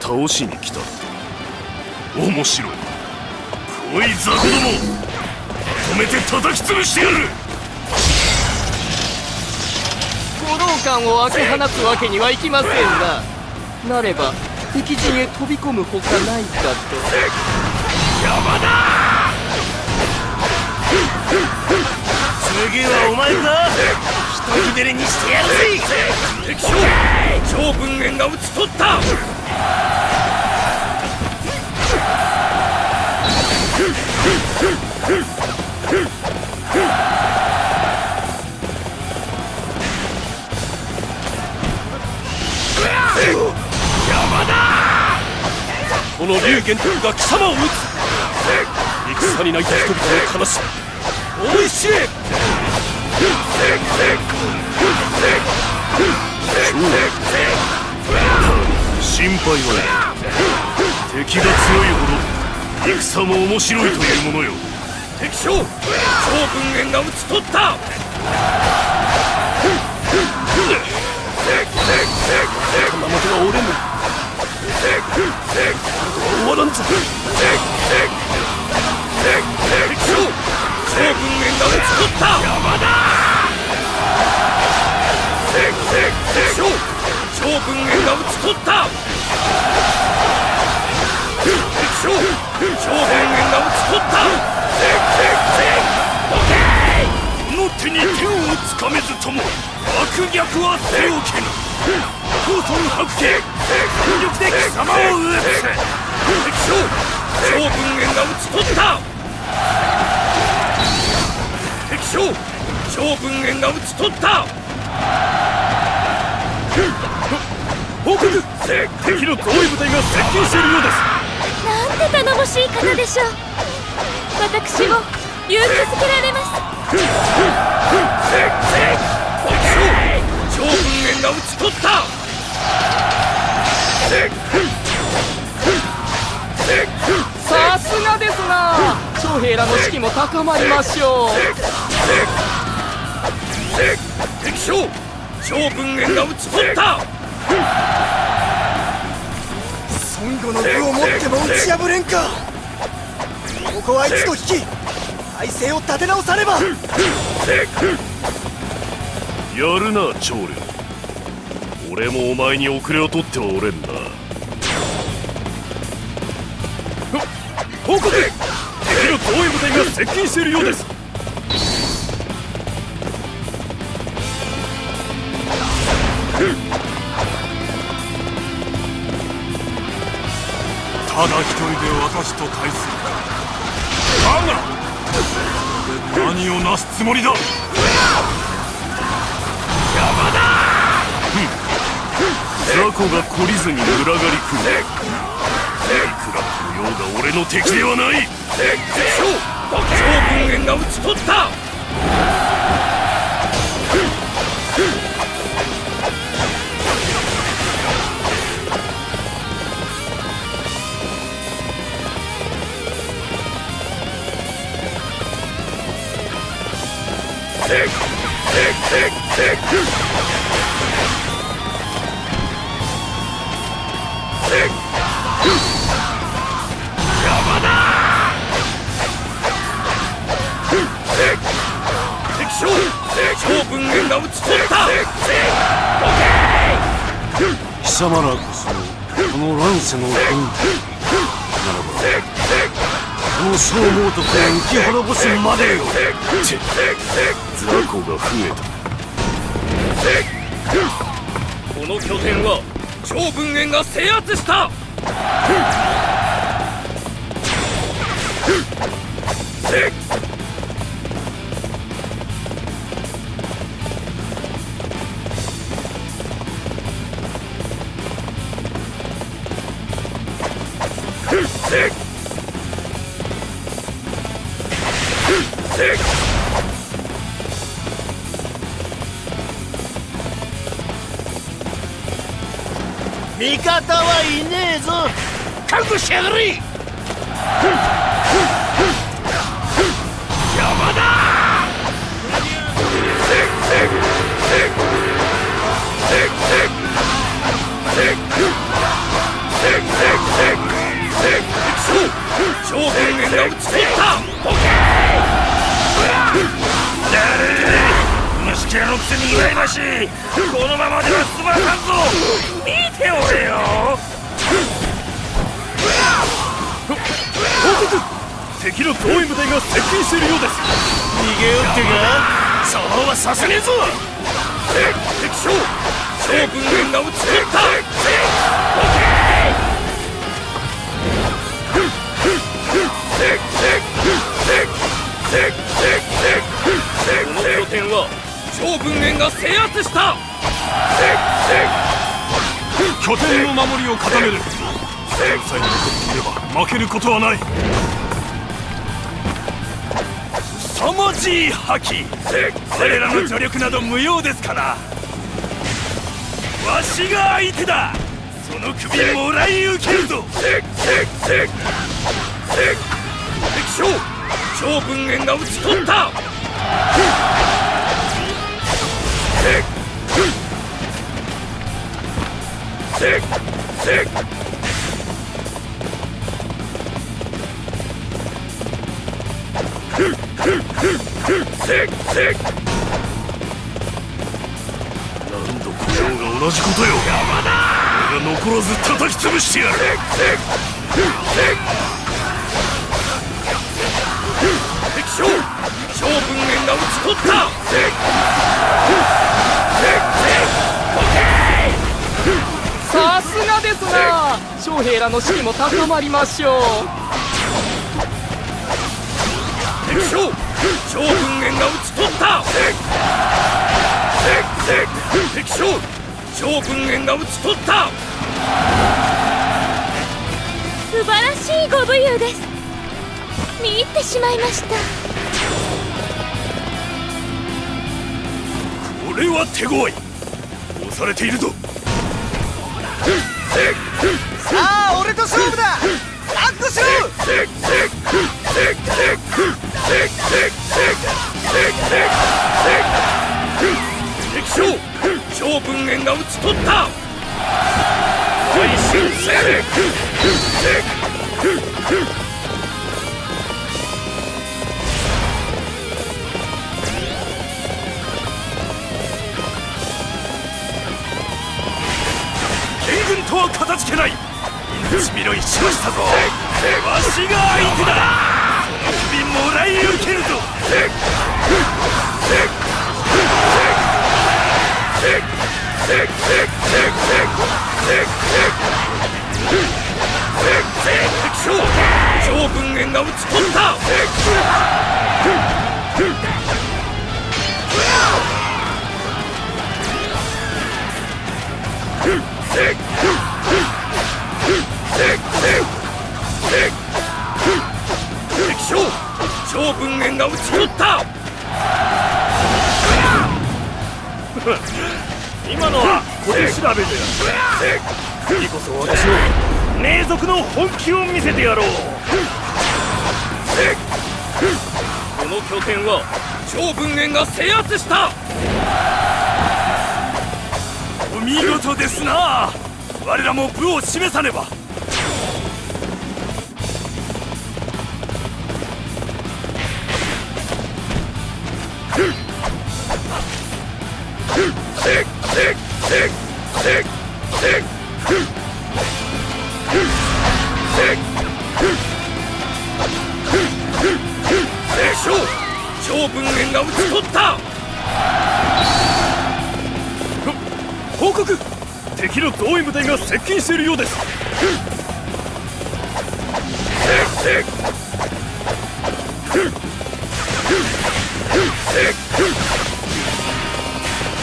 倒しに来た。面白い。来い雑魚どもまとめて叩き潰してやる。五道館を開け放つわけにはいきませんななれば敵陣へ飛び込むほかないかと。山だ！次はお前か！一ひねりにしてやるぜ！敵将長文元が討ち取ったこの龍玄徳が貴様を討つ戦に泣いた人々の悲しみおいしれ心配は敵が強いほど戦も面白いというものよ。敵将将軍元が討ち取った。敵将将軍元が討ち取った敵の増援部隊が接近しているようです。なんて頼もしい方でしょう。私を勇気づけられます。敵将将軍元が討ち取った。さすがですな。将兵らの士気も高まりましょう。敵将将軍元が討ち取った孫悟の具を持っても打ち破れんか。ここは一度引き体勢を立て直さねば。やるな長領俺もお前に遅れを取ってはおれんな。報告。敵の増援部隊が接近しているようです。ただ一人で私と対するだが何をなすつもりだ？邪魔だ雑魚が懲りずに群がり来る。いくら不要が俺の敵ではない。将将軍が討ち取った。貴様らこそこの乱世の軍。ならばこの小猛徳を打ち滅ぼすまでよ。雑魚が増えた。この拠点は趙文元が制圧した。味方はいねえぞ。覚悟しやがれ。山だ将軍軍が打ち取った。虫けらのくせに羨ましい。このままでは済まさんぞ。見ておれよ。報告敵の増援部隊が接近しているようです。逃げようってか？そうはさせねえぞ。敵将。将軍軍が打ち取った。この拠点は将軍軍が制圧した。拠点の守りを固める。前菜に残っていれば負けることはない。凄まじい覇気。彼らの助力など無用ですから。わしが相手だ。その首もらい受けるぞ。敵将将軍軍が討ち取った。同じことよ。山だ俺が残らず叩き潰してやる。敵将将軍軍が討ち取った。すがですな将兵らの士気も高まりましょう。敵将将軍軍が討ち取った。敵将将軍軍が討ち取った。素晴らしいご武勇です。見入ってしまいました。これは手強い。押されているぞさあ俺と勝負だ!アッグしろ敵将将軍軍が討ち取った!大春戦!たじけない。命拾いしましたぞ。わしが相手だ。首もらい受けるぞ。将将軍軍が討ち取った将軍軍が討ち取った。今のは小手調べで次こそ私の名族の本気を見せてやろう。この拠点は将軍軍が制圧した。お見事ですな。我らも部を示さねば我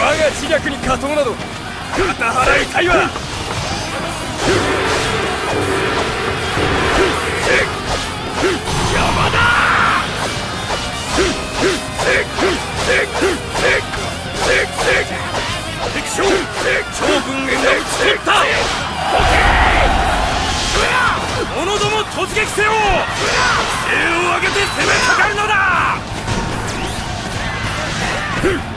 が知略に加藤など肩払いたいわ。山だ敵将将軍軍が討ち取った！者ども突撃せよ精を上げて攻めかかるのだ将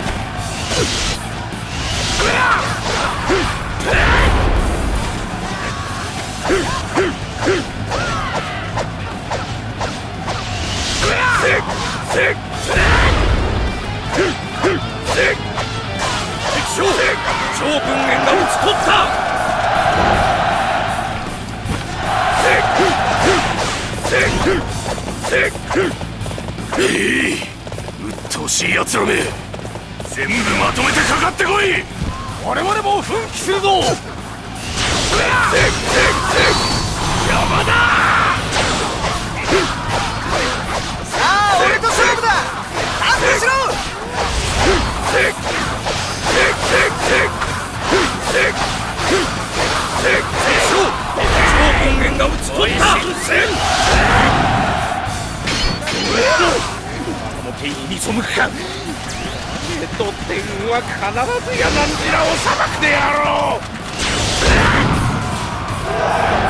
ずやなんじらを裁くであろう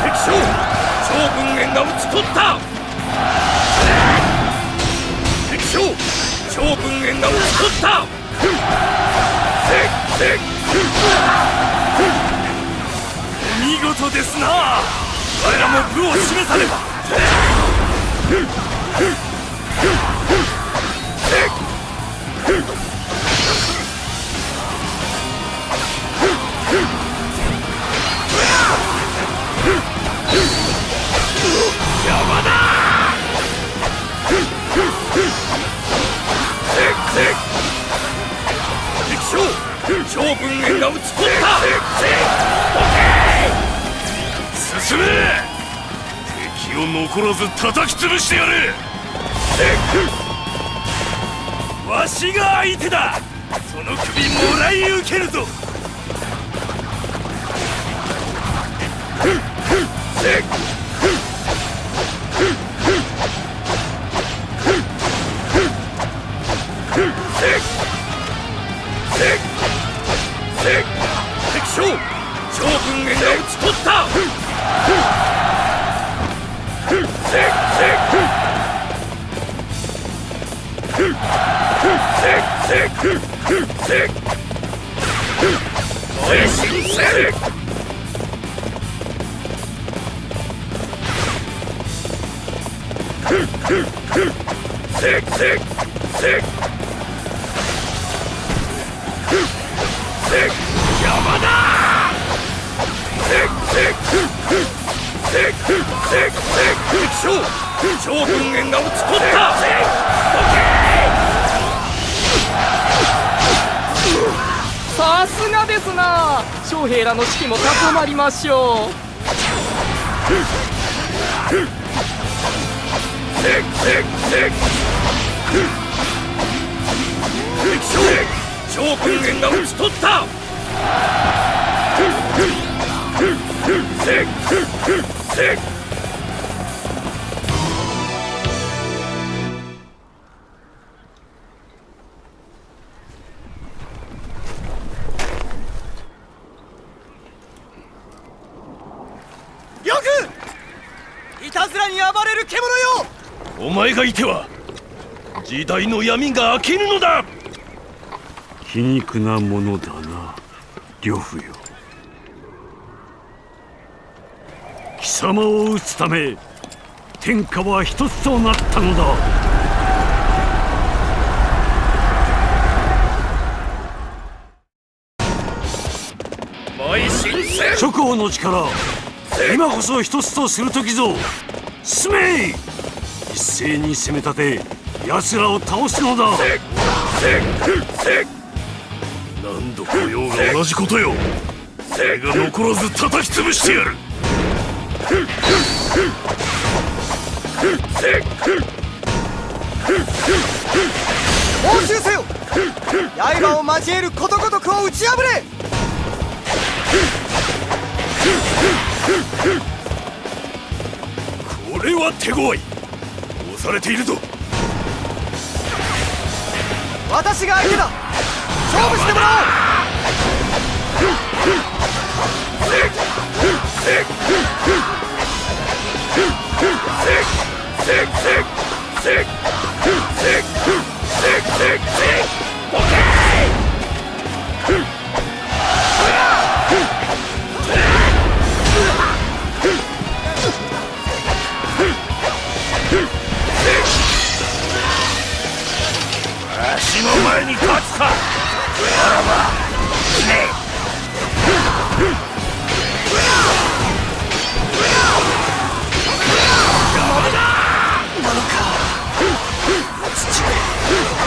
敵将長文元が討ち取った敵将長文元が討ち取ったお見事ですな我らも武を示さねば長文元が討ち取った進め。敵を残らず叩き潰してやれわしが相手だ。その首もらい受けるぞ。敵長文元が討ち取った。前進せ山だ！将長文元が討ち取った。さすがですな。将兵らの士気も高まりましょ敵将長文元が討ち取ったいたずらに暴れる獣よ！お前がいては時代の闇が明けぬのだ！皮肉なものだな呂布よ様を討つため天下は一つとなったのだ。諸侯の力今こそ一つとする時ぞ。進め一斉に攻め立て奴らを倒すのだ。何度来ようが同じことよ。俺が残らず叩き潰してやる応酬せよ。刃を交えることごとくを打ち破れ。これは手強い。押されているぞ。私が相手だ。勝負してもらおう 足の前に立つか。ならば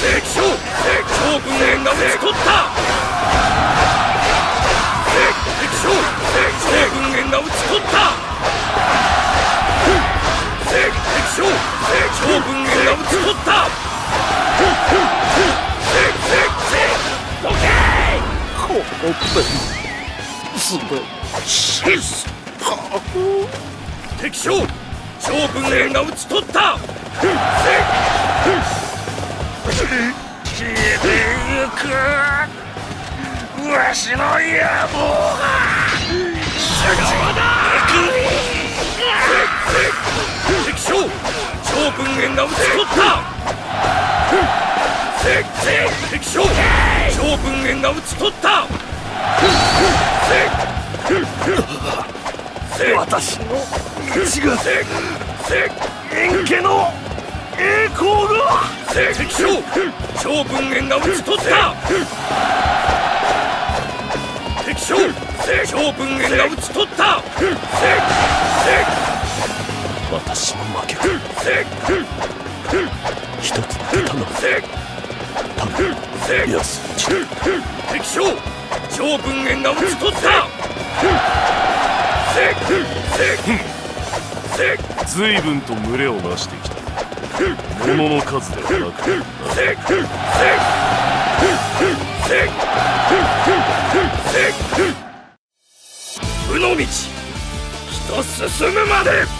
敵将将軍縁が討ち取った。敵将将軍縁が討ち取った。敵将将軍が討ち取った消えてゆくわしの野望が。邪魔だ敵将将軍縁が討ち取った。敵将将軍縁が討ち取った。私の道が円家の栄光が敵将将軍縁が討ち取った敵将将軍縁が討ち取った私も負けた一つ頼む頼む安敵将将軍縁が討ち取った随分と群れをなしてきた。物の数ではなく負の道人進むまで。